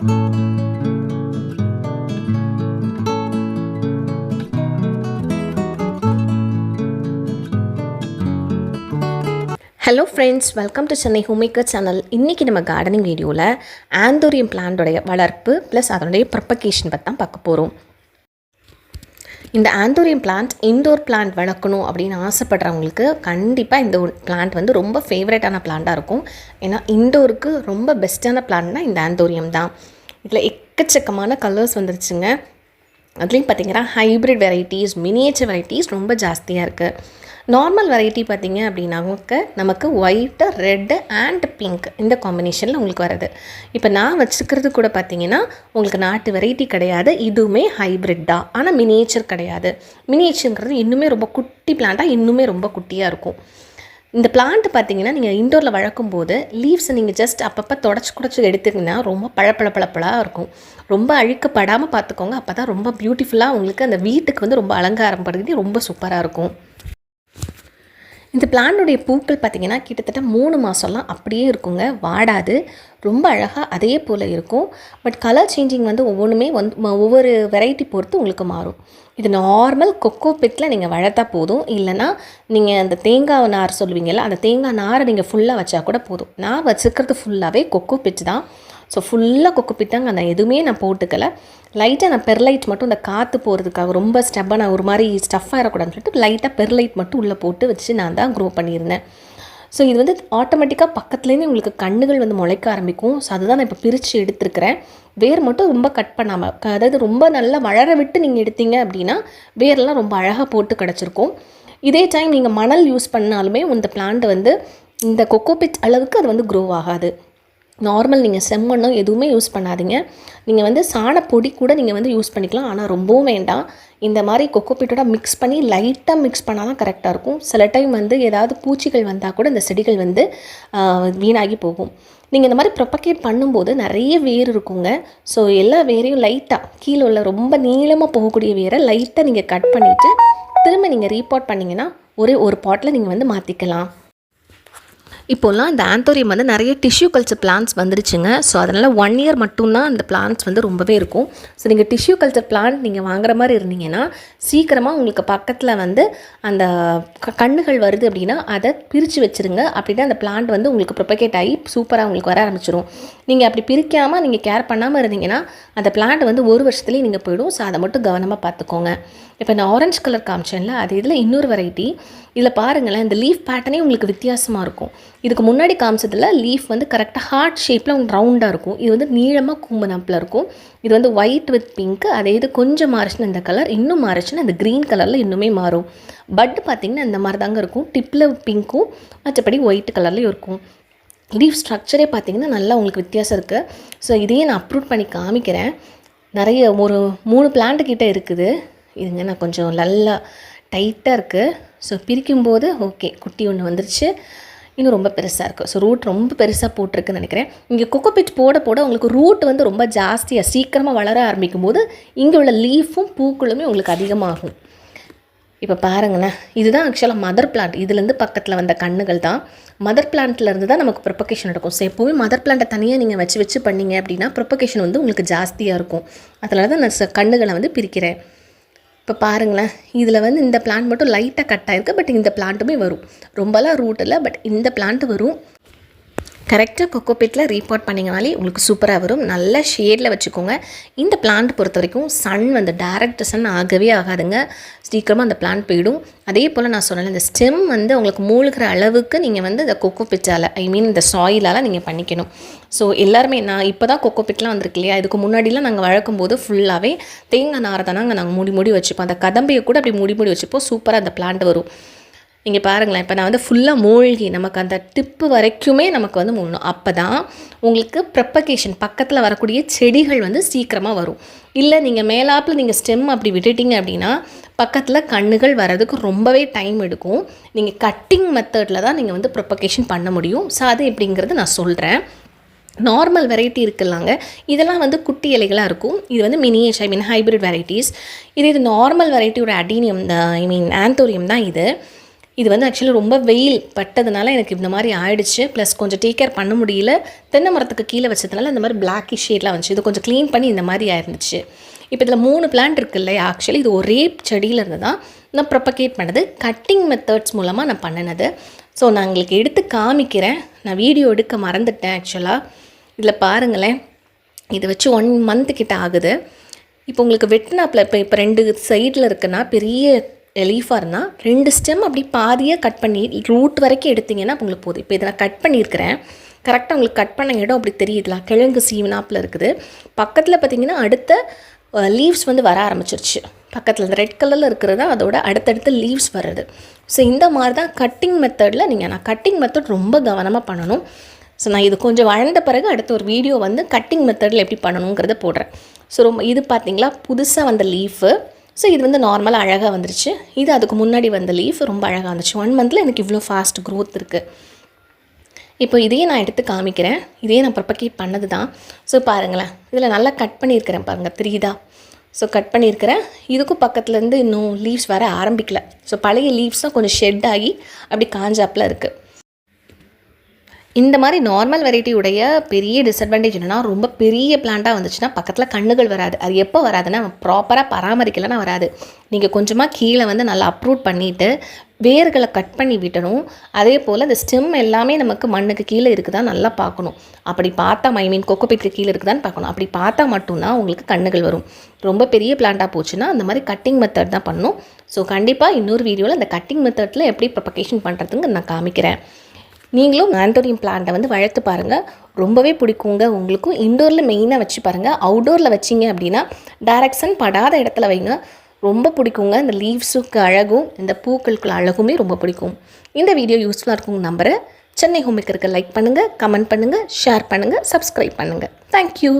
Hello friends welcome to Chennai homemaker channel இன்றைக்கி நம்ம gardening வீடியோவில் ஆந்தோரியம் பிளான்டோடைய வளர்ப்பு ப்ளஸ் அதனுடைய ப்ரப்பகேஷன் பற்றி தான் பார்க்க போகிறோம் இந்த ஆந்தோரியம் பிளான்ட் இன்டோர் பிளான்ட் வளர்க்கணும் அப்படின்னு ஆசைப்படுறவங்களுக்கு கண்டிப்பாக இந்த பிளான்ட் வந்து ரொம்ப ஃபேவரட்டான பிளான்ட்டாக இருக்கும். ஏன்னா இன்டோருக்கு ரொம்ப பெஸ்ட்டான பிளான்ட்னா இந்த ஆந்தோரியம் தான். இதில் எக்கச்சக்கமான கலர்ஸ் வந்துருச்சுங்க. அதுலேயும் பார்த்தீங்கன்னா ஹைப்ரிட் வெரைட்டிஸ் மினியேச்சர் வெரைட்டிஸ் ரொம்ப ஜாஸ்தியாக இருக்குது நார்மல் வெரைட்டி பார்த்தீங்க அப்படின்னாக்க நமக்கு ஒயிட்டு ரெட்டு அண்ட் பிங்க் இந்த காம்பினேஷனில் உங்களுக்கு வருது இப்போ நான் வச்சுக்கிறது கூட பார்த்தீங்கன்னா உங்களுக்கு நாட்டு வெரைட்டி கிடையாது இதுவுமே ஹைப்ரிட் தான். ஆனால் மினியேச்சர் கிடையாது. மினியேச்சருங்கிறது இன்னுமே ரொம்ப குட்டி பிளான்ட்டாக இன்னுமே ரொம்ப குட்டியாக இருக்கும். இந்த பிளான்ட் பார்த்தீங்கன்னா நீங்கள் இண்டோரில் வளர்க்கும் போது லீவ்ஸை நீங்கள் ஜஸ்ட் அப்பப்போ தொடச்சி குடச்சி எடுத்துக்கிங்கன்னா ரொம்ப பழப்பழ இருக்கும். ரொம்ப அழுக்கப்படாமல் பார்த்துக்கோங்க அப்போ தான் ரொம்ப பியூட்டிஃபுல்லாக உங்களுக்கு அந்த வீட்டுக்கு வந்து ரொம்ப அலங்காரம் படுத்தி ரொம்ப சூப்பராக இருக்கும். இந்த பிளான்டுடைய பூக்கள் பார்த்திங்கன்னா கிட்டத்தட்ட மூணு மாதம்லாம் அப்படியே இருக்குங்க. வாடாது. ரொம்ப அழகாக அதே போல் இருக்கும். பட் கலர் சேஞ்சிங் வந்து ஒவ்வொன்றுமே வந்து ம- ஒவ்வொரு வெரைட்டி பொறுத்து உங்களுக்கு மாறும். இது நார்மல் கொக்கோ பித்தில் நீங்கள் வளர்த்தா போதும். இல்லைன்னா நீங்கள் அந்த தேங்காய் நார் சொல்லுவீங்கல்ல அந்த தேங்காய் நாரை நீங்கள் ஃபுல்லாக வச்சா கூட போதும். நான் வச்சுக்கிறது ஃபுல்லாகவே கொக்கோ பிட் தான். ஸோ ஃபுல்லாக கொக்கோ பிட் நான் எதுவுமே நான் போட்டுக்கலை. லைட்டாக நான் பெர்லைட் மட்டும் இந்த காற்று போகிறதுக்காக ரொம்ப ஸ்டெப்பாக ஒரு மாதிரி ஸ்டஃப்பாக ஆகிடக்கூடாதுன்னு சொல்லிட்டு லைட்டாக பெர்லைட் மட்டும் உள்ளே போட்டு வச்சு நான் தான் க்ரோ பண்ணியிருந்தேன். ஸோ இது வந்து ஆட்டோமேட்டிக்காக பக்கத்துலேருந்து உங்களுக்கு கண்ணுகள் வந்து முளைக்க ஆரம்பிக்கும். ஸோ அதுதான் நான் இப்போ பிரித்து எடுத்துருக்கிறேன். வேர் மட்டும் ரொம்ப கட் பண்ணாமல் அதாவது ரொம்ப நல்லா வளர விட்டு நீங்கள் எடுத்தீங்க அப்படின்னா வேர்லாம் ரொம்ப அழகாக போட்டு கிடச்சிருக்கும். இதே டைம் நீங்கள் மணல் யூஸ் பண்ணாலுமே இந்த பிளான்ட் வந்து இந்த கொக்கோபிட் அளவுக்கு அது வந்து க்ரோ ஆகாது. நார்மல் நீங்கள் செம்மண்ணும் எதுவுமே யூஸ் பண்ணாதீங்க. நீங்கள் வந்து சாணப்பொடி கூட நீங்கள் வந்து யூஸ் பண்ணிக்கலாம். ஆனால் ரொம்பவும் வேண்டாம். இந்த மாதிரி கொக்கோபீட்டோட மிக்ஸ் பண்ணி லைட்டாக மிக்ஸ் பண்ணால் தான் கரெக்டாக இருக்கும். சில டைம் வந்து ஏதாவது பூச்சிகள் வந்தால் கூட இந்த செடிகள் வந்து வீணாகி போகும். நீங்கள் இந்த மாதிரி ப்ரொப்பகேட் பண்ணும்போது நிறைய வேர் இருக்குங்க. ஸோ எல்லா வேரையும் லைட்டாக கீழே உள்ள ரொம்ப நீளமாக போகக்கூடிய வேரை லைட்டாக நீங்கள் கட் பண்ணிவிட்டு திரும்ப நீங்கள் ரீபாட் பண்ணிங்கன்னா ஒரே ஒரு பாட்டில் நீங்கள் வந்து மாற்றிக்கலாம் இப்போல்லாம் இந்த ஆந்தோரியம் வந்து நிறைய டிஷ்யூ கல்ச்சர் பிளான்ஸ் வந்துருச்சுங்க. ஸோ அதனால் ஒன் இயர் மட்டும்தான் அந்த பிளான்ஸ் வந்து ரொம்பவே இருக்கும். ஸோ நீங்கள் டிஷ்யூ கல்ச்சர் பிளான்ட் நீங்கள் வாங்குற மாதிரி இருந்தீங்கன்னா சீக்கிரமாக உங்களுக்கு பக்கத்தில் வந்து அந்த க- கண்ணுகள் வருது அப்படின்னா அதை பிரித்து வச்சுருங்க. அப்படின்னா அந்த பிளான்ட் வந்து உங்களுக்கு ப்ரொபகேட் ஆகி சூப்பராக உங்களுக்கு வர ஆரம்பிச்சிடும் நீங்கள் அப்படி பிரிக்காமல் நீங்கள் கேர் பண்ணாமல் இருந்தீங்கன்னா அந்த பிளான்ட் வந்து ஒரு வருஷத்துலேயே நீங்கள் போயிடும். ஸோ அதை மட்டும் கவனமாக பார்த்துக்கோங்க. இப்போ நான் ஆரஞ்சு கலர் காமிச்சேன்ல அது இதில் இன்னொரு வெரைட்டி இதில் பாருங்களேன் இந்த லீஃப் பேட்டர்னே உங்களுக்கு வித்தியாசமாக இருக்கும். இதுக்கு முன்னாடி காமிச்சதில் லீஃப் வந்து கரெக்டாக ஹார்ட் ஷேப்பில் உங்களுக்கு ரவுண்டாக இருக்கும். இது வந்து நீளமாக கூம்பு இருக்கும். இது வந்து ஒயிட் வித் பிங்க் அதே இது கொஞ்சம் மாறிச்சுன்னா இந்த கலர் இன்னும் மாறிச்சுன்னா இந்த க்ரீன் கலரில் இன்னுமே மாறும். பட் பார்த்திங்கன்னா இந்த மாதிரி தாங்க இருக்கும். டிப்பில் பிங்க்கும் மற்றபடி ஒயிட் கலர்லேயும் இருக்கும். லீஃப் ஸ்ட்ரக்சரே பார்த்திங்கன்னா நல்லா உங்களுக்கு வித்தியாசம் இருக்குது ஸோ இதையே நான் அப்ரூவ் பண்ணி காமிக்கிறேன். நிறைய ஒரு மூணு பிளான்ட்டு கிட்டே இருக்குது. இதுங்க நான் கொஞ்சம் நல்லா டைட்டாக இருக்குது ஸோ பிரிக்கும்போது ஓகே குட்டி ஒன்று வந்துருச்சு. இன்னும் ரொம்ப பெருசாக இருக்குது ஸோ ரூட் ரொம்ப பெருசாக போட்டிருக்குன்னு நினைக்கிறேன். இங்கே கொக்கோபிட் போட போட உங்களுக்கு ரூட் வந்து ரொம்ப ஜாஸ்தியாக சீக்கிரமாக வளர ஆரம்பிக்கும் போது இங்கே உள்ள லீஃபும் பூக்களுமே உங்களுக்கு அதிகமாகும். இப்போ பாருங்களேன். இதுதான் ஆக்சுவலாக மதர் பிளான்ட் இதுலேருந்து பக்கத்தில் வந்த கண்ணுகள் தான். மதர் பிளான்ட்லேருந்து தான் நமக்கு ப்ரொபகேஷன் நடக்கும். ஸோ எப்போவுமே மதர் பிளான்ட்டை தனியாக நீங்கள் வச்சு வச்சு பண்ணீங்க அப்படின்னா ப்ரொபகேஷன் வந்து உங்களுக்கு ஜாஸ்தியாக இருக்கும். அதனால தான் நான் ச- கண்ணுகளை வந்து பிரிக்கிறேன். இப்போ பாருங்களேன். இதில் வந்து இந்த பிளான்ட் மட்டும் லைட்டாக கட் ஆயிருக்கு பட் இந்த பிளான்ட்டுமே வரும். ரொம்பலாம் ரூட் இல்லை பட் இந்த பிளான்ட் வரும். கரெக்டாக கொக்கோ பிட்டில் ரீபாட் பண்ணிங்கனாலே உங்களுக்கு சூப்பராக வரும். நல்ல ஷேடில் வச்சுக்கோங்க. இந்த பிளான்ட் பொறுத்த வரைக்கும் சன் வந்து டேரக்ட் சன் ஆகவே ஆகாதுங்க. சீக்கிரமாக அந்த பிளான்ட் போயிடும். அதே போல் நான் சொன்னேன் இந்த ஸ்டெம் வந்து உங்களுக்கு மூழ்கிற அளவுக்கு நீங்கள் வந்து இந்த கொக்கோ பிட்டால் ஐ மீன் இந்த சாயிலால் நீங்கள் பண்ணிக்கணும். ஸோ எல்லாருமே நான் இப்போ தான் கொக்கோ பிட்லாம் வந்திருக்கு இல்லையா? இதுக்கு முன்னாடிலாம் நாங்கள் வளர்க்கும் போது ஃபுல்லாகவே தேங்காய் நாரை தானே நாங்கள் மூடி மூடி வச்சுப்போம். அந்த கதம்பையை கூட அப்படி மூடி மூடி வச்சுப்போம். சூப்பராக அந்த பிளான்ட் வரும். இங்கே பாருங்களேன் இப்போ நான் வந்து ஃபுல்லாக மூழ்கி நமக்கு அந்த டிப்பு வரைக்குமே நமக்கு வந்து மூடணும் அப்போ தான் உங்களுக்கு ப்ரெப்பகேஷன் பக்கத்தில் வரக்கூடிய செடிகள் வந்து சீக்கிரமாக வரும். இல்லை நீங்கள் மேலாப்பில் நீங்கள் ஸ்டெம் அப்படி விட்டுட்டிங்க அப்படின்னா பக்கத்தில் கண்ணுகள் வர்றதுக்கு ரொம்பவே டைம் எடுக்கும். நீங்கள் கட்டிங் மெத்தடில் தான் நீங்கள் வந்து ப்ரொப்பகேஷன் பண்ண முடியும். ஸோ அது எப்படிங்கிறது நான் சொல்கிறேன் நார்மல் வெரைட்டி இருக்குல்லாங்க. இதெல்லாம் வந்து குட்டி இலைகளாக இருக்கும். இது வந்து மினியேச் ஐ மீன் ஹைப்ரிட் வெரைட்டிஸ் இது இது நார்மல் வெரைட்டியோட அடீனியம் ஐ மீன் ஆந்தோரியம் தான் இது. இது வந்து ஆக்சுவலி ரொம்ப வெயில் பட்டதுனால எனக்கு இந்த மாதிரி ஆயிடுச்சு. ப்ளஸ் கொஞ்சம் டேக் கேர் பண்ண முடியல. தென்னை மரத்துக்கு கீழே வச்சதுனால இந்த மாதிரி பிளாக்கி ஷேட்லாம் வந்துச்சு. இது கொஞ்சம் க்ளீன் பண்ணி இந்த மாதிரி ஆயிருந்துச்சு. இப்போ இதில் மூணு பிளான்ட் இருக்குது இல்லையா? ஆக்சுவலி இது ஒரே செடியில இருந்து தான் நான் ப்ரொப்பகேட் பண்ணது. கட்டிங் மெத்தட்ஸ் மூலமாக நான் பண்ணினது. ஸோ நான் உங்களுக்கு எடுத்து காமிக்கிறேன். நான் வீடியோ எடுக்க மறந்துட்டேன் ஆக்சுவலாக இதில் பாருங்களேன். இதை வச்சு ஒன் மந்த் கிட்ட ஆகுது. இப்போ உங்களுக்கு வெட்டினாப்பில் இப்போ இப்போ ரெண்டு சைடில் இருக்குன்னா பெரிய லீஃபாக இருந்தால் ரெண்டு ஸ்டெம் அப்படி பாதியாக கட் பண்ணி ரூட் வரைக்கும் எடுத்தீங்கன்னா உங்களுக்கு போதும். இப்போ இதை நான் கட் பண்ணியிருக்கிறேன். கரெக்டாக உங்களுக்கு கட் பண்ண இடம் அப்படி தெரியுதுலாம் கிழங்கு சீவனாப்பில் இருக்குது. பக்கத்தில் பார்த்தீங்கன்னா அடுத்த லீவ்ஸ் வந்து வர ஆரம்பிச்சிருச்சு. பக்கத்தில் இந்த ரெட் கலரில் இருக்கிறது அதோட அடுத்தடுத்த லீவ்ஸ் வருது ஸோ இந்த மாதிரி தான் கட்டிங் மெத்தடில் நீங்கள் நான் கட்டிங் மெத்தட் ரொம்ப கவனமாக பண்ணணும். ஸோ நான் இது கொஞ்சம் வளர்ந்த பிறகு அடுத்த ஒரு வீடியோ வந்து கட்டிங் மெத்தடில் எப்படி பண்ணணுங்கிறத போடுறேன். ஸோ ரொம்ப இது பார்த்தீங்களா புதுசாக வந்த லீஃபு ஸோ இது வந்து நார்மலாக அழகாக வந்துருச்சு. இது அதுக்கு முன்னாடி வந்த லீஃப் ரொம்ப அழகாக வந்துச்சு. ஒன் மந்தில் எனக்கு இவ்வளோ ஃபாஸ்ட் க்ரோத் இருக்குது இப்போ இதையே நான் எடுத்து காமிக்கிறேன். இதையே நான் ப்ரொப்பகேட் பண்ணது தான் ஸோ பாருங்களேன். இதில் நல்லா கட் பண்ணியிருக்கிறேன் பாருங்கள் தெரியுதா ஸோ கட் பண்ணியிருக்கிறேன். இதுக்கும் பக்கத்துலேருந்து இன்னும் லீவ்ஸ் வர ஆரம்பிக்கல. ஸோ பழைய லீவ்ஸ் தான் கொஞ்சம் ஷெட் ஆகி அப்படி காஞ்சாப்பில் இருக்குது இந்த மாதிரி நார்மல் வெரைட்டி உடைய பெரிய டிஸ்அட்வான்டேஜ் என்னென்னா ரொம்ப பெரிய பிளான்ட்டாக வந்துச்சுன்னா பக்கத்தில் கண்ணுகள் வராது. அது எப்போ வராதுன்னா ப்ராப்பராக பராமரிக்கலைன்னா வராது. நீங்கள் கொஞ்சமாக கீழே வந்து நல்லா அப்ரூட் பண்ணிவிட்டு வேர்களை கட் பண்ணி விட்டணும். அதே போல் அந்த ஸ்டெம் எல்லாமே நமக்கு மண்ணுக்கு கீழே இருக்குதா நல்லா பார்க்கணும். அப்படி பார்த்தா ஐ மீன் கொக்கோபீட்டுக்கு கீழே இருக்குதான்னு பார்க்கணும். அப்படி பார்த்தா மட்டும்தான் உங்களுக்கு கண்ணுகள் வரும். ரொம்ப பெரிய பிளான்ட்டாக போச்சுன்னா அந்த மாதிரி கட்டிங் மெத்தட் தான் பண்ணணும். ஸோ கண்டிப்பாக இன்னொரு வீடியோவில் அந்த கட்டிங் மெத்தடில் எப்படி ப்ரொபகேஷன் பண்ணுறதுங்க நான் காமிக்கிறேன். நீங்களும் ஆண்டோரியம் பிளான்ட்டை வந்து வளர்த்து பாருங்கள் ரொம்பவே பிடிக்குங்க உங்களுக்கும். இண்டோரில் மெயினாக வச்சு பாருங்கள் அவுடோரில் வச்சிங்க அப்படின்னா டைரக்ஷன் படாத இடத்துல வைங்க. ரொம்ப பிடிக்குங்க. இந்த லீவ்ஸுக்கு அழகும் இந்த பூக்களுக்கு அழகுமே ரொம்ப பிடிக்கும். இந்த வீடியோ யூஸ்ஃபுல்லாக இருக்கும் நம்புகிறேன் சென்னை ஹோமிக்கருக்கு லைக் பண்ணுங்கள் கமெண்ட் பண்ணுங்கள் ஷேர் பண்ணுங்கள் சப்ஸ்கிரைப் பண்ணுங்கள் தேங்க்யூ